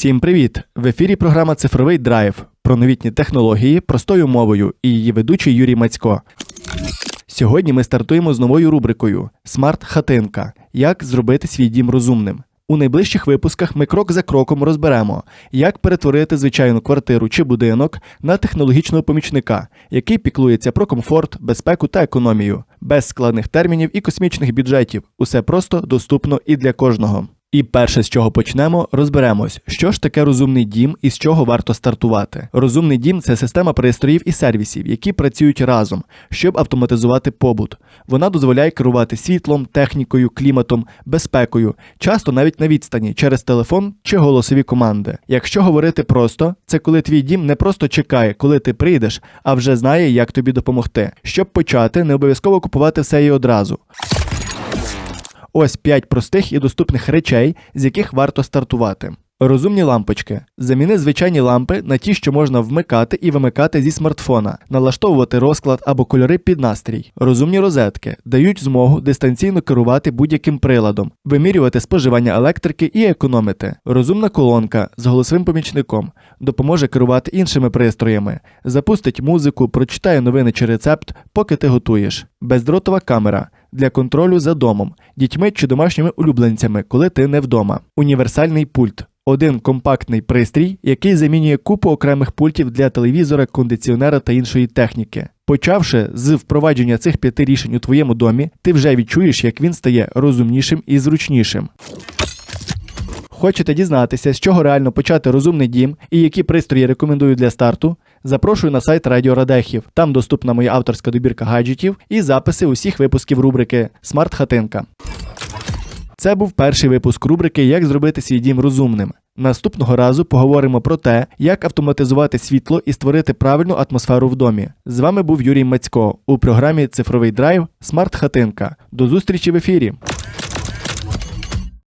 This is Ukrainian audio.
Всім привіт! В ефірі програма Цифровий драйв про новітні технології простою мовою і її ведучий Юрій Мацько. Сьогодні ми стартуємо з новою рубрикою Смарт Хатинка. Як зробити свій дім розумним. У найближчих випусках ми крок за кроком розберемо, як перетворити звичайну квартиру чи будинок на технологічного помічника, який піклується про комфорт, безпеку та економію, без складних термінів і космічних бюджетів. Усе просто доступно і для кожного. І перше, з чого почнемо, розберемось, що ж таке розумний дім і з чого варто стартувати. Розумний дім це система пристроїв і сервісів, які працюють разом, щоб автоматизувати побут. Вона дозволяє керувати світлом, технікою, кліматом, безпекою, часто навіть на відстані через телефон чи голосові команди. Якщо говорити просто, це коли твій дім не просто чекає, коли ти прийдеш, а вже знає, як тобі допомогти. Щоб почати, не обов'язково купувати все і одразу. Ось 5 простих і доступних речей, з яких варто стартувати. Розумні лампочки. Заміни звичайні лампи на ті, що можна вмикати і вимикати зі смартфона, налаштовувати розклад або кольори під настрій. Розумні розетки дають змогу дистанційно керувати будь-яким приладом, вимірювати споживання електрики і економити. Розумна колонка з голосовим помічником допоможе керувати іншими пристроями, запустить музику, прочитає новини чи рецепт, поки ти готуєш. Бездротова камера для контролю за домом, дітьми чи домашніми улюбленцями, коли ти не вдома. Універсальний пульт. Один компактний пристрій, який замінює купу окремих пультів для телевізора, кондиціонера та іншої техніки. Почавши з впровадження цих п'яти рішень у твоєму домі, ти вже відчуєш, як він стає розумнішим і зручнішим. Хочете дізнатися, з чого реально почати розумний дім і які пристрої рекомендую для старту? Запрошую на сайт Радіо Радехів. Там доступна моя авторська добірка гаджетів і записи усіх випусків рубрики Смарт Хатинка. Це був перший випуск рубрики Як зробити свій дім розумним. Наступного разу поговоримо про те, як автоматизувати світло і створити правильну атмосферу в домі. З вами був Юрій Мацько у програмі Цифровий драйв Смарт Хатинка. До зустрічі в ефірі.